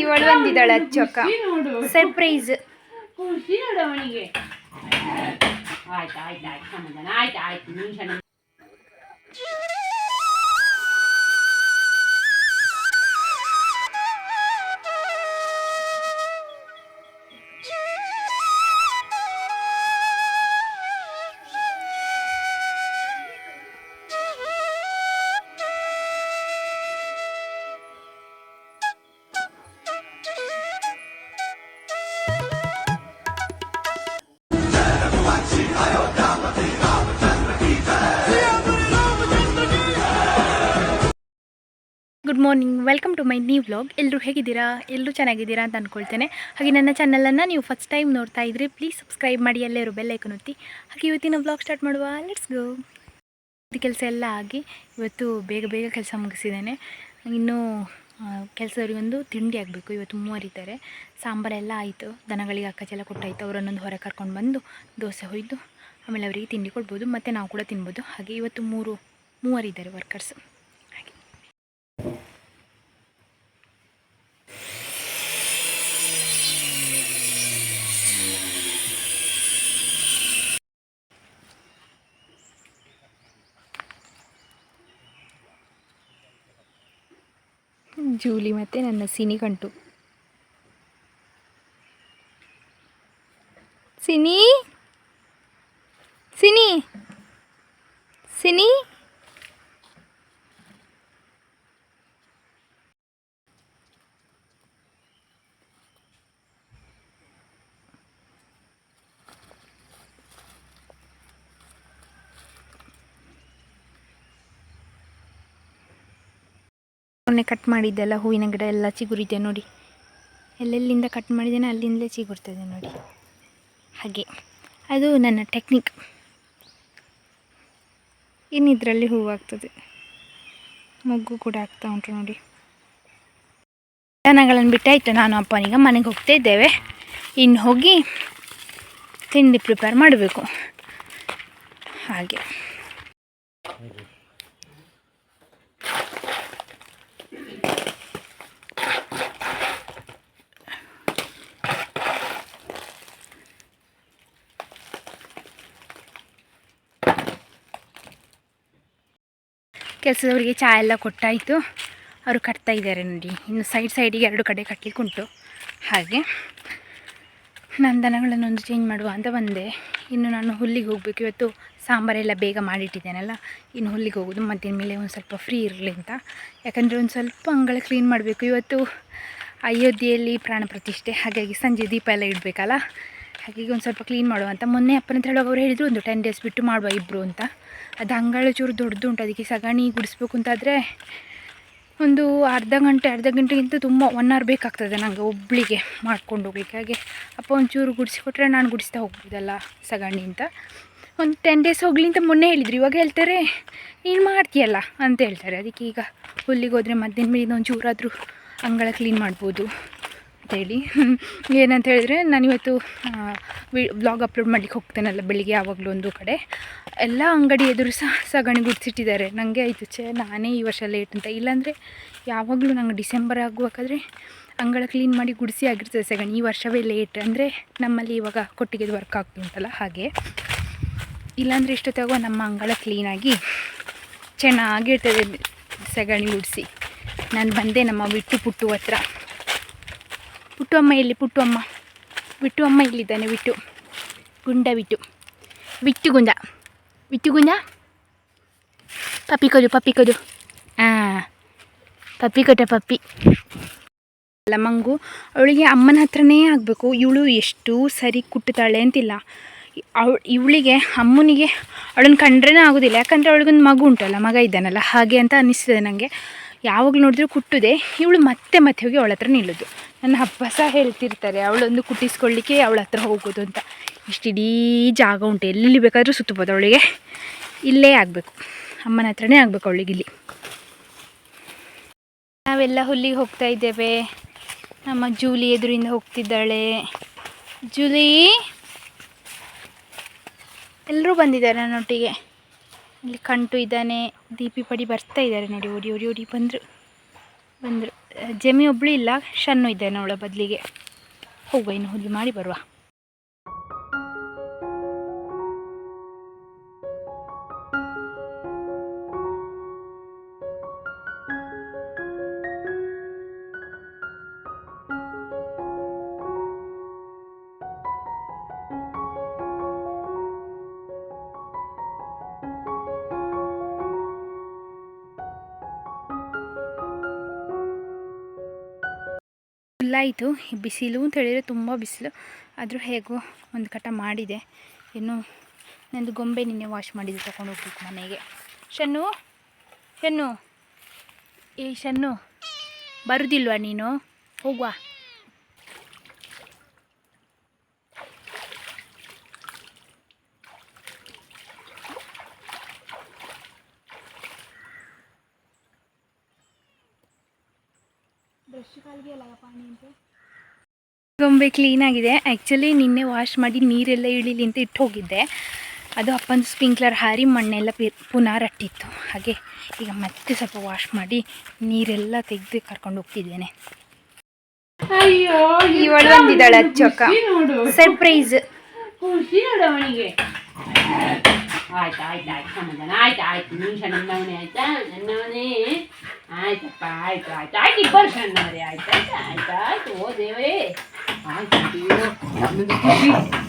ಇವಳು ಬಂದಿದ್ದಾಳೆ ಅಚ್ಚಕ್ಕ ಸರ್ಪ್ರೈಸ್ ಖುಷಿ ನೋಡು. ಅವನಿಗೆ. ಆಯ್ತು ಆಯ್ತು ಆಯ್ತು ಸಮಾಧಾನ. ಆಯ್ತು ಆಯ್ತು ನಿಮಿಷ. Morning welcome to my new vlog ಎಲ್ಲರೂ ಹೇಗಿದ್ದೀರಾ? ಎಲ್ಲರೂ ಚೆನ್ನಾಗಿದ್ದೀರಾ ಅಂತ ಅಂದ್ಕೊಳ್ತೇನೆ ಹಾಗೆ ನನ್ನ ಚಾನಲನ್ನು ನೀವು ಫಸ್ಟ್ ಟೈಮ್ ನೋಡ್ತಾ ಇದ್ದರೆ ಪ್ಲೀಸ್ ಸಬ್ಸ್ಕ್ರೈಬ್ ಮಾಡಿ ಎಲ್ಲರೂ ಬೆಲ್ಲೈಕನ್ ಒತ್ತಿ. ಹಾಗೆ ಇವತ್ತಿನ ವ್ಲಾಗ್ ಸ್ಟಾರ್ಟ್ ಮಾಡುವ. ಲೆಟ್ಸ್ ಗೋ ಕೆಲಸ ಎಲ್ಲ ಆಗಿ ಇವತ್ತು ಬೇಗ ಬೇಗ ಕೆಲಸ ಮುಗಿಸಿದ್ದೇನೆ. ಇನ್ನೂ ಕೆಲಸದವರಿಗೊಂದು ತಿಂಡಿ ಆಗಬೇಕು. ಇವತ್ತು ಮೂವರಿದ್ದಾರೆ ಸಾಂಬಾರೆಲ್ಲ ಆಯಿತು. ದನಗಳಿಗೆ ಅಕ್ಕಚೆಲ್ಲ ಕೊಟ್ಟಾಯಿತು. ಅವರನ್ನೊಂದು ಹೊರ ಕರ್ಕೊಂಡು ಬಂದು ದೋಸೆ ಹೊಯ್ದು, ಆಮೇಲೆ ಅವರಿಗೆ ತಿಂಡಿ ಕೊಡ್ಬೋದು. ಮತ್ತು ನಾವು ಕೂಡ ತಿನ್ಬೋದು. ಹಾಗೆ ಇವತ್ತು ಮೂರು ಮೂವರಿದ್ದಾರೆ ವರ್ಕರ್ಸ್ ಹಾಗೆ. ಜೂಲಿ ಮತ್ತು ನನ್ನ ಸಿನಿ ಗಂಟು ಸಿನಿ ಸಿನಿ? ಮೊನ್ನೆ ಕಟ್ ಮಾಡಿದ್ದೆಲ್ಲ ಹೂವಿನ ಗಿಡ ಎಲ್ಲ ಚಿಗುರಿದೆ ನೋಡಿ. ಎಲ್ಲೆಲ್ಲಿಂದ ಕಟ್ ಮಾಡಿದ್ದೇನೆ ಅಲ್ಲಿಂದಲೇ ಚಿಗುರ್ತದೆ ನೋಡಿ. ಹಾಗೆ. ಅದು ನನ್ನ ಟೆಕ್ನಿಕ್ ಇನ್ನಿದ್ರಲ್ಲಿ ಹೂವಾಗ್ತದೆ. ಮೊಗ್ಗು ಕೂಡ ಆಗ್ತಾ ಉಂಟು ನೋಡಿ. ದನಗಳನ್ನು ಬಿಟ್ಟಾಯಿತು ನಾನು ಅಪ್ಪನಿಗ ಮನೆಗೆ ಹೋಗ್ತಾ ಇದ್ದೇವೆ. ಇನ್ನು ಹೋಗಿ ತಿಂಡಿ ಪ್ರಿಪೇರ್ ಮಾಡಬೇಕು. ಹಾಗೆ. ಕೆಲಸದವರಿಗೆ ಚಹಾ ಎಲ್ಲ ಕೊಟ್ಟಾಯಿತು. ಅವರು ಕಟ್ತಾ ಇದ್ದಾರೆ ನೋಡಿ. ಇನ್ನು ಸೈಡ್ ಸೈಡಿಗೆ ಎರಡು ಕಡೆ ಕಟ್ಟಲಿಕ್ಕೆ ಉಂಟು ಹಾಗೆ ನಾನು ದನಗಳನ್ನೊಂದು ಚೇಂಜ್ ಮಾಡುವ ಅಂತ ಬಂದೆ. ಇನ್ನು ನಾನು ಹುಲ್ಲಿಗೆ ಹೋಗಬೇಕು. ಇವತ್ತು ಸಾಂಬಾರೆಲ್ಲ ಬೇಗ ಮಾಡಿಟ್ಟಿದ್ದೇನಲ್ಲ. ಇನ್ನು ಹುಲ್ಲಿಗೆ ಹೋಗೋದು ಮಧ್ಯಾಹ್ನ ಮೇಲೆ ಒಂದು ಸ್ವಲ್ಪ ಫ್ರೀ ಇರಲಿ ಅಂತ. ಯಾಕಂದರೆ ಒಂದು ಸ್ವಲ್ಪ ಅಂಗಳ ಕ್ಲೀನ್ ಮಾಡಬೇಕು. ಇವತ್ತು ಅಯೋಧ್ಯೆಯಲ್ಲಿ ಪ್ರಾಣ ಪ್ರತಿಷ್ಠೆ. ಹಾಗಾಗಿ ಸಂಜೆ ದೀಪ ಎಲ್ಲ ಇಡಬೇಕಲ್ಲ. ಹಾಗಾಗಿ ಒಂದು ಸ್ವಲ್ಪ ಕ್ಲೀನ್ ಮಾಡುವ ಅಂತ. ಮೊನ್ನೆ ಅಪ್ಪನ ಹತ್ರ ಹೇಳುವಾಗ ಅವ್ರು ಹೇಳಿದ್ರು, ಒಂದು ಟೆನ್ ಡೇಸ್ ಬಿಟ್ಟು ಮಾಡುವ ಇಬ್ಬರು ಅಂತ. ಅದು ಅಂಗಳ ಚೂರು ದೊಡ್ಡದು ಉಂಟು ಅದಕ್ಕೆ ಸಗಣಿ ಗುಡಿಸ್ಬೇಕು ಅಂತಾದರೆ ಒಂದು ಅರ್ಧ ಗಂಟೆ, ಅರ್ಧ ಗಂಟೆಗಿಂತ ತುಂಬ ಒನ್ ಅವರ್ ಬೇಕಾಗ್ತದೆ ನನಗೆ ಒಬ್ಬಳಿಗೆ ಮಾಡ್ಕೊಂಡು ಹೋಗ್ಲಿಕ್ಕೆ. ಹಾಗೆ ಅಪ್ಪ ಒಂಚೂರು ಗುಡಿಸಿಕೊಟ್ರೆ ನಾನು ಗುಡಿಸ್ತಾ ಹೋಗ್ಬೋದಲ್ಲ ಸಗಣಿ ಅಂತ. ಒಂದು ಟೆನ್ ಡೇಸ್ ಹೋಗ್ಲಿ ಅಂತ ಮೊನ್ನೆ ಹೇಳಿದ್ರು, ಇವಾಗ ಹೇಳ್ತಾರೆ, ನೀನು ಮಾಡ್ತೀಯಲ್ಲ? ಅಂತ ಹೇಳ್ತಾರೆ. ಅದಕ್ಕೆ ಈಗ ಹುಲ್ಲಿಗೆ ಹೋದರೆ ಮಧ್ಯಾಹ್ನ ಮೇಲೆ ಒಂಚೂರಾದರೂ ಅಂಗಳ ಕ್ಲೀನ್ ಮಾಡ್ಬೋದು. ಅಂತೇಳಿ ಏನಂತ ಹೇಳಿದರೆ, ನಾನಿವತ್ತು ಬ್ಲಾಗ್ ಅಪ್ಲೋಡ್ ಮಾಡ್ಲಿಕ್ಕೆ ಹೋಗ್ತೇನಲ್ಲ ಬೆಳಿಗ್ಗೆ ಯಾವಾಗಲೂ ಒಂದು ಕಡೆ. ಎಲ್ಲ ಅಂಗಡಿ ಎದುರು ಸಹ ಸಗಣಿ ಗುಡಿಸಿಟ್ಟಿದ್ದಾರೆ ನನಗೆ ಆಯಿತು ಛೇ, ನಾನೇ ಈ ವರ್ಷ ಲೇಟ್ ಅಂತ. ಇಲ್ಲಾಂದರೆ ಯಾವಾಗಲೂ ನಂಗೆ ಡಿಸೆಂಬರ್ ಆಗುವಾಗಾದರೆ ಅಂಗಳ ಕ್ಲೀನ್ ಮಾಡಿ ಗುಡಿಸಿ ಆಗಿರ್ತದೆ ಸಗಣಿ. ಈ ವರ್ಷವೇ ಲೇಟ್ ಅಂದರೆ ನಮ್ಮಲ್ಲಿ ಇವಾಗ ಕೊಟ್ಟಿಗೆದು ವರ್ಕ್ ಆಗ್ತುಂಟಲ್ಲ ಹಾಗೆ. ಇಲ್ಲಾಂದರೆ ಇಷ್ಟೊತ್ತಾಗುವ ನಮ್ಮ ಅಂಗಳ ಕ್ಲೀನಾಗಿ ಚೆನ್ನಾಗಿರ್ತದೆ ಸಗಣಿ ಗುಡಿಸಿ. ನಾನು ಬಂದೆ ನಮ್ಮ ಬಿಟ್ಟು ಪುಟ್ಟು ಹತ್ರ. ಪುಟ್ಟು ಅಮ್ಮ ಇಲ್ಲಿ ಪುಟ್ಟು ಅಮ್ಮ ಬಿಟ್ಟು ಅಮ್ಮ ಇಲ್ಲಿದ್ದಾನೆ ಬಿಟ್ಟು ಗುಂಡ ಬಿಟ್ಟು ಬಿಟ್ಟು ಗುಂಡ. ವಿಟ್ಟು ಗುಂಡ? ಪಪ್ಪಿ ಕೊದು ಪಪ್ಪಿ ಕೊದು ಹಾಂ ಪಪ್ಪಿ. ಕೊಟ್ಟ ಪಪ್ಪಿ ಅಲ್ಲ, ಮಂಗು, ಅವಳಿಗೆ ಅಮ್ಮನ ಹತ್ರನೇ ಆಗಬೇಕು. ಇವಳು ಎಷ್ಟು ಸರಿ ಕುಟ್ಟುತ್ತಾಳೆ ಅಂತಿಲ್ಲ. ಅವಳು, ಇವಳಿಗೆ, ಅಮ್ಮನಿಗೆ, ಅವಳನ್ನ ಕಂಡ್ರೇ ಆಗೋದಿಲ್ಲ. ಯಾಕಂದರೆ ಅವಳಿಗೊಂದು ಮಗು ಉಂಟಲ್ಲ, ಮಗ ಇದ್ದಾನಲ್ಲ. ಹಾಗೆ ಅಂತ ಅನ್ನಿಸ್ತದೆ ನನಗೆ ಯಾವಾಗಲೂ ನೋಡಿದ್ರು ಕುಟ್ಟುದೆ. ಇವಳು ಮತ್ತೆ ಮತ್ತೆ ಹೋಗಿ ಅವಳ ಹತ್ರ ನಿಲ್ಲೋದು. ನನ್ನ ಹಬ್ಬ ಸಹ ಹೇಳ್ತಿರ್ತಾರೆ, ಅವಳೊಂದು ಕುಟ್ಟಿಸ್ಕೊಳ್ಳಿಕ್ಕೆ ಅವಳ ಹತ್ರ ಹೋಗೋದು ಅಂತ. ಇಷ್ಟಿಡೀ ಜಾಗ ಉಂಟು. ಎಲ್ಲಿ ಬೇಕಾದರೂ ಸುತ್ತಬೋದು ಅವಳಿಗೆ. ಇಲ್ಲೇ ಆಗಬೇಕು. ಅಮ್ಮನ ಹತ್ರನೇ ಆಗಬೇಕು ಅವಳಿಗೆ ಇಲ್ಲಿ. ನಾವೆಲ್ಲ ಹುಲ್ಲಿಗೆ ಹೋಗ್ತಾ ಇದ್ದೇವೆ. ನಮ್ಮ ಜೂಲಿ ಎದುರಿಂದ ಹೋಗ್ತಿದ್ದಾಳೆ. ಜೂಲಿ? ಎಲ್ಲರೂ ಬಂದಿದ್ದಾರೆ ನನ್ನೊಟ್ಟಿಗೆ. ಇಲ್ಲಿ ಕಂಟು ಇದ್ದಾನೆ, ದೀಪಿ ಪಡಿ ಬರ್ತಾ ಇದ್ದಾರೆ ನೋಡಿ, ಓಡಿ ಓಡಿ ಓಡಿ ಬಂದರು ಬಂದರು. ಜಮಿ ಒಬ್ಳು ಇಲ್ಲ, ಶನ್ನು ಇದ್ದಾನೆ ಅವಳ ಬದಲಿಗೆ. ಹೋಗುವ ಇನ್ನು ಹುಲಿ ಮಾಡಿ ಬರುವ. ಫುಲ್ಲಾಯಿತು ಬಿಸಿಲು ಅಂತ ಹೇಳಿದರೆ ತುಂಬ ಬಿಸಿಲು. ಆದರೂ ಹೇಗೋ ಒಂದು ಕಟ ಮಾಡಿದೆ. ಇನ್ನು ನಂದು ಗೊಂಬೆ ನಿನ್ನೆ ವಾಶ್ ಮಾಡಿದ್ದು, ತಗೊಂಡು ಹೋಗ್ಬೇಕು ಮನೆಗೆ. ಶನ್ನು ಶನ್ನು. ಏ, ಶನ್ನು. ಬರುದಿಲ್ವಾ ನೀನು? ಹೋಗುವ. ಗೊಂಬೆ ಕ್ಲೀನಾಗಿದೆ ಆ್ಯಕ್ಚುಲಿ ನಿನ್ನೆ ವಾಶ್ ಮಾಡಿ ನೀರೆಲ್ಲ ಇಳಿಲಿ ಅಂತ ಇಟ್ಟು ಹೋಗಿದ್ದೆ. ಅದು ಅಪ್ಪನ ಸ್ಪ್ರಿಂಕ್ಲರ್ ಹಾರಿ ಮಣ್ಣೆಲ್ಲ ಪಿ ಪುನಃ ರಟ್ಟಿತ್ತು. ಹಾಗೆ ಈಗ ಮತ್ತೆ ಸ್ವಲ್ಪ ವಾಶ್ ಮಾಡಿ ನೀರೆಲ್ಲ ತೆಗೆದು ಕರ್ಕೊಂಡು ಹೋಗ್ತಿದ್ದೇನೆ. ಅಯ್ಯೋ ಇವಳು ಬಂದಿದ್ದಾಳೆ ಅಚ್ಚಕ್ಕ ನೋಡು. ಸರ್ಪ್ರೈಸ್ ಖುಷಿ ನೋಡು ಅವನಿಗೆ. ಆಯ್ತು ಆಯ್ತು ಆಯ್ತು ಸಮಾಧಾನ. ಆಯ್ತು ಆಯ್ತು ನಿಮಿಷ ನನ್ನವನೇ ಆಯ್ತಾ? ನನ್ನವನೇ ಆಯ್ತಪ್ಪ ಆಯ್ತು ಆಯ್ತು. ಆಯ್ತು ಇಬ್ಬರು ಸಣ್ಣವರೇ ಆಯ್ತು ಆಯ್ತು ಆಯ್ತು ಆಯ್ತು. ಓ ದೇವರೇ. ಆಯ್ತು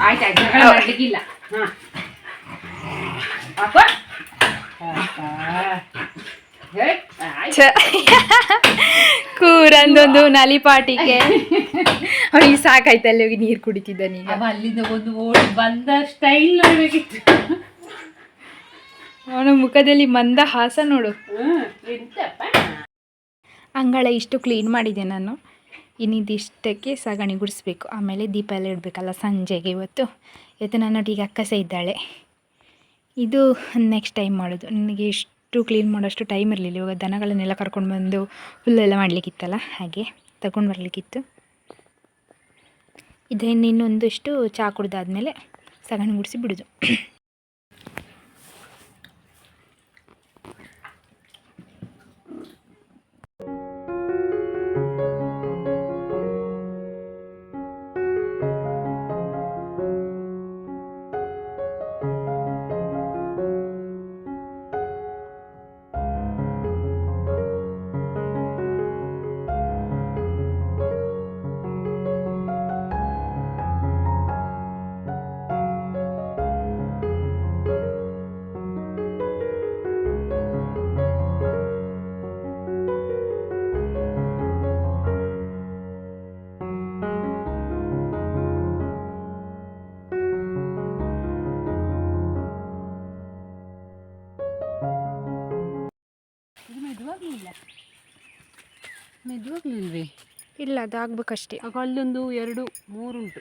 ಆಯ್ತು ಆಯ್ತು ಜಗಳ ಮಾಡ್ಲಿಕ್ಕಿಲ್ಲ. ಹಾಂ. ಅಪ್ಪ. ಕೂರಂದೊಂದು ನಲಿಪಾಟಿಗೆ ಅವನಿಗೆ ಅಲ್ಲಿ ಹೋಗಿ ನೀರು ಕುಡಿತಿದ್ದ ನೀನು. ಅಲ್ಲಿಂದ ಒಂದು ಓಡಿ ಬಂದ ಸ್ಟೈಲ್ ನೋಡ್ಬೇಕಿತ್ತು ಅವನ ಮುಖದಲ್ಲಿ ಮಂದ ಹಾಸ ನೋಡು. ಅಂಗಳ ಇಷ್ಟು ಕ್ಲೀನ್ ಮಾಡಿದೆ ನಾನು. ಇನ್ನಿದಿಷ್ಟಕ್ಕೆ ಸಗಣಿ ಗುಡಿಸ್ಬೇಕು. ಆಮೇಲೆ ದೀಪ ಎಲ್ಲ ಇಡಬೇಕಲ್ಲ ಸಂಜೆಗೆ ಇವತ್ತು. ಇವತ್ತು ನನ್ನೊಟ್ಟಿಗೆ ಅಕ್ಕ ಸಹ ಇದ್ದಾಳೆ. ಇದು ನೆಕ್ಸ್ಟ್ ಟೈಮ್ ಮಾಡೋದು. ನನಗೆ ಇಷ್ಟು ಕ್ಲೀನ್ ಮಾಡೋಷ್ಟು ಟೈಮ್ ಇರಲಿಲ್ಲ. ಇವಾಗ ದನಗಳನ್ನೆಲ್ಲ ಕರ್ಕೊಂಡು ಬಂದು ಹುಲ್ಲೆಲ್ಲ ಮಾಡಲಿಕ್ಕಿತ್ತಲ್ಲ ಹಾಗೆ ತಗೊಂಡು ಬರಲಿಕ್ಕಿತ್ತು. ಇದನ್ನು ಇನ್ನೊಂದಿಷ್ಟು ಚಹಾ ಕುಡ್ದಾದ್ಮೇಲೆ ಸಗಣಿ ಗುಡಿಸಿ ಬಿಡೋದು. ಮೆದುವಾಗ್ಲಿಲ್ಲ ಮೆದುವಾಗ್ಲಿಲ್ವೇ ಇಲ್ಲ ಆಗ್ಬೇಕಷ್ಟೇ. ಆಗ ಅಲ್ಲೊಂದು ಎರಡು ಮೂರುಂಟು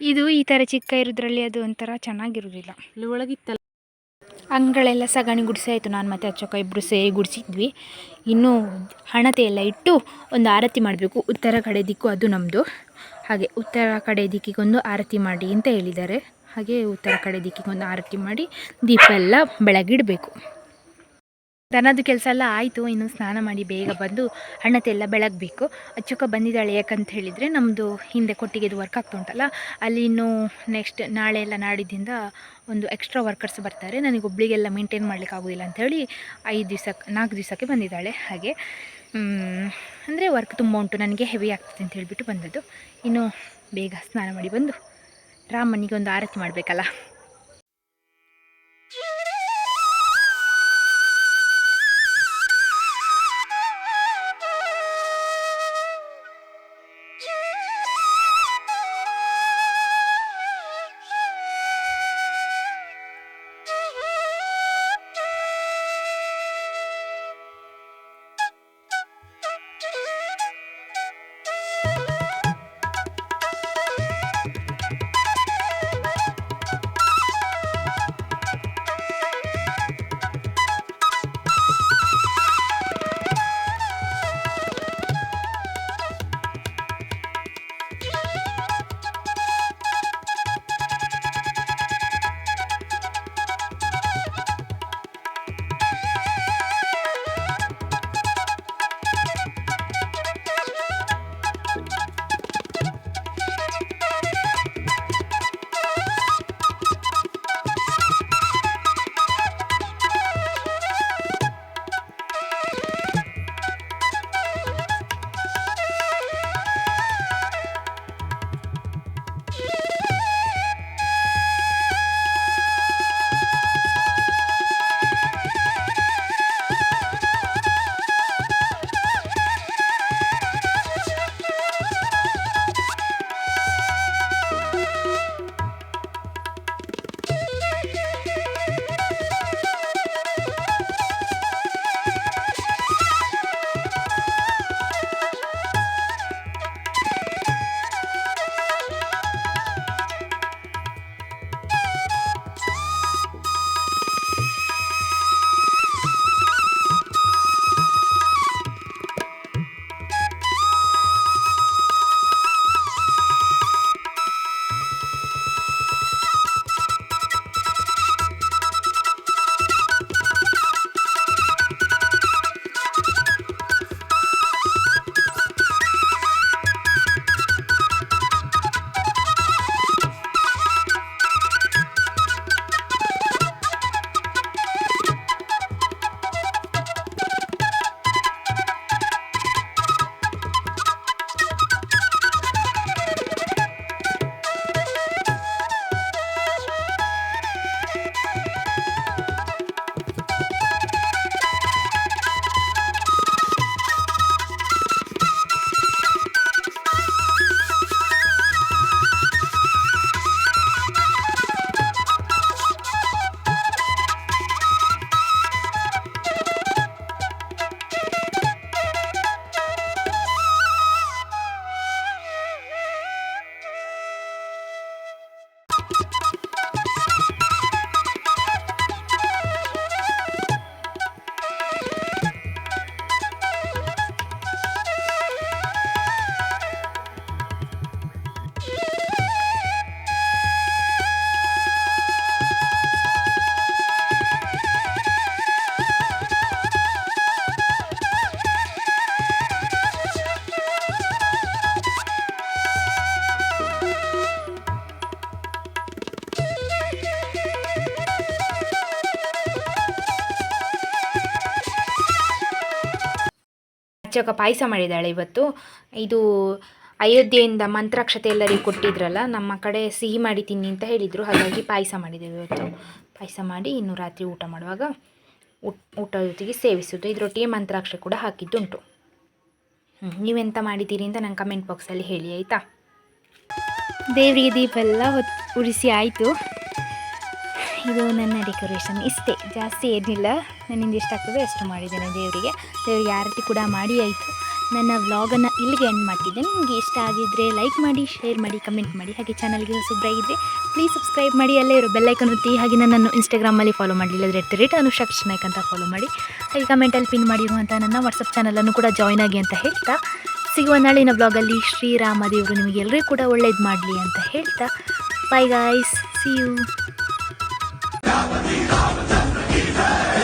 ಇದು ಈ ಥರ ಚಿಕ್ಕ ಇರೋದ್ರಲ್ಲಿ ಅದು ಒಂಥರ ಚೆನ್ನಾಗಿರೋದಿಲ್ಲ ಅಲ್ಲಿ ಒಳಗಿತ್ತಲ್ಲ? ಅಂಗಳೆಲ್ಲ ಸಗಣಿ ಗುಡಿಸಿ ಆಯಿತು. ನಾನು ಮತ್ತು ಅಚ್ಚಕ್ಕ ಇಬ್ಬರು ಸೇರಿ ಗುಡಿಸಿದ್ವಿ. ಇನ್ನೂ ಹಣತೆ ಎಲ್ಲ ಇಟ್ಟು ಒಂದು ಆರತಿ ಮಾಡಬೇಕು. ಉತ್ತರ ಕಡೆ ದಿಕ್ಕು ಅದು ನಮ್ಮದು ಹಾಗೆ ಉತ್ತರ ಕಡೆ ದಿಕ್ಕಿಗೊಂದು ಆರತಿ ಮಾಡಿ ಅಂತ ಹೇಳಿದ್ದಾರೆ. ಹಾಗೆ ಉತ್ತರ ಕಡೆ ದಿಕ್ಕಿಗೊಂದು ಆರತಿ ಮಾಡಿ ದೀಪ ಎಲ್ಲ ಬೆಳಗಿಡಬೇಕು. ದನದ ಕೆಲಸ ಎಲ್ಲ ಆಯಿತು, ಇನ್ನು ಸ್ನಾನ ಮಾಡಿ ಬೇಗ ಬಂದು ಹಣತೆ ಎಲ್ಲ ಬೆಳಗಬೇಕು. ಅಚ್ಚುಕ ಬಂದಿದ್ದಾಳೆ ಯಾಕಂತ ಹೇಳಿದರೆ ನಮ್ಮದು ಹಿಂದೆ ಕೊಟ್ಟಿಗೆದು ವರ್ಕ್ ಆಗ್ತಾ ಉಂಟಲ್ಲ ಅಲ್ಲಿ ಇನ್ನೂ ನೆಕ್ಸ್ಟ್ ನಾಳೆ ಎಲ್ಲ ನಾಡಿದ್ದಿಂದ ಒಂದು ಎಕ್ಸ್ಟ್ರಾ ವರ್ಕರ್ಸ್ ಬರ್ತಾರೆ. ನನಗೆ ಒಬ್ಳಿಗೆಲ್ಲ ಮೇಂಟೈನ್ ಮಾಡ್ಲಿಕ್ಕೆ ಆಗೋದಿಲ್ಲ ಅಂಥೇಳಿ ಐದು ದಿವಸಕ್ಕೆ ನಾಲ್ಕು ದಿವಸಕ್ಕೆ ಬಂದಿದ್ದಾಳೆ ಹಾಗೆ. ಅಂದರೆ ವರ್ಕ್ ತುಂಬ ಉಂಟು, ನನಗೆ ಹೆವಿ ಆಗ್ತದೆ ಅಂತ ಹೇಳಿಬಿಟ್ಟು ಬಂದದ್ದು. ಇನ್ನು ಬೇಗ ಸ್ನಾನ ಮಾಡಿ ಬಂದು ರಾಮನಿಗೆ ಒಂದು ಆರತಿ ಮಾಡಬೇಕಲ್ಲ. ಅರ್ಚಕ ಪಾಯಸ ಮಾಡಿದ್ದಾಳೆ ಇವತ್ತು. ಇದು ಅಯೋಧ್ಯೆಯಿಂದ ಮಂತ್ರಾಕ್ಷತೆ ಎಲ್ಲರಿಗೂ ಕೊಟ್ಟಿದ್ರಲ್ಲ, ನಮ್ಮ ಕಡೆ ಸಿಹಿ ಮಾಡಿ ತಿನ್ನಿ ಅಂತ ಹೇಳಿದರು. ಹಾಗಾಗಿ ಪಾಯಸ ಮಾಡಿದ್ದೇವೆ ಇವತ್ತು. ಪಾಯಸ ಮಾಡಿ ಇನ್ನು ರಾತ್ರಿ ಊಟ ಮಾಡುವಾಗ ಊಟ ಜೊತೆಗೆ ಸೇವಿಸೋದು ಇದರೊಟ್ಟಿಗೆ ಮಂತ್ರಾಕ್ಷತೆ ಕೂಡ ಹಾಕಿದ್ದುಂಟು. ಹ್ಞೂ ನೀವೆಂತ ಮಾಡಿದ್ದೀರಿ ಅಂತ ನಂಗೆ ಕಮೆಂಟ್ ಬಾಕ್ಸಲ್ಲಿ ಹೇಳಿ, ಆಯಿತಾ? ದೇವರಿಗೆ ದೀಪ ಎಲ್ಲ ಉರಿಸಿ ಆಯಿತು. ಇದು ನನ್ನ ಡೆಕೋರೇಷನ್ ಇಷ್ಟೇ, ಜಾಸ್ತಿ ಏನಿಲ್ಲ. ನನ್ನಿಂದ ಎಷ್ಟಾಗ್ತದೆ ಅಷ್ಟು ಮಾಡಿದ್ದೇನೆ ದೇವರಿಗೆ. ದೇವರಿಗೆ ಆರತಿ ಕೂಡ ಮಾಡಿ ಆಯಿತು. ನನ್ನ ವ್ಲಾಗನ್ನು ಇಲ್ಲಿಗೆ ಎಂಡ್ ಮಾಡ್ತಿದ್ದೇನೆ ನಿಮಗೆ ಇಷ್ಟ ಆಗಿದ್ದರೆ ಲೈಕ್ ಮಾಡಿ ಶೇರ್ ಮಾಡಿ ಕಮೆಂಟ್ ಮಾಡಿ. ಹಾಗೆ ಚಾನಲ್ಗೆ ಹೊಸಬ್ರಾಗಿದ್ದರೆ ಪ್ಲೀಸ್ ಸಬ್ಸ್ಕ್ರೈಬ್ ಮಾಡಿ. ಅಲ್ಲೇ ಇರೋ ಬೆಲ್ಲೈಕನ್ ಒತ್ತಿ. ಹಾಗೆ ನನ್ನನ್ನು ಇನ್ಸ್ಟಾಗ್ರಾಮಲ್ಲಿ ಫಾಲೋ ಮಾಡಲಿಲ್ಲ ಅಂದರೆ ಎಟ್ ರೇಟ್ ನಾಯ್ಕ್ ಅಂತ ಫಾಲೋ ಮಾಡಿ. ಹಾಗೆ ಕಮೆಂಟಲ್ಲಿ ಪಿನ್ ಮಾಡಿರುವಂಥ ನನ್ನ ವಾಟ್ಸಪ್ ಚಾನಲನ್ನು ಕೂಡ ಜಾಯ್ನ್ ಆಗಿ ಅಂತ ಹೇಳ್ತಾ. ಸಿಗುವ ನಾಳಿನ ಬ್ಲಾಗಲ್ಲಿ ಶ್ರೀರಾಮ ದೇವರು ನಿಮಗೆಲ್ಲರೂ ಕೂಡ ಒಳ್ಳೇದು ಮಾಡಲಿ ಅಂತ ಹೇಳ್ತಾ. Bye guys see you Namen sind Frieden.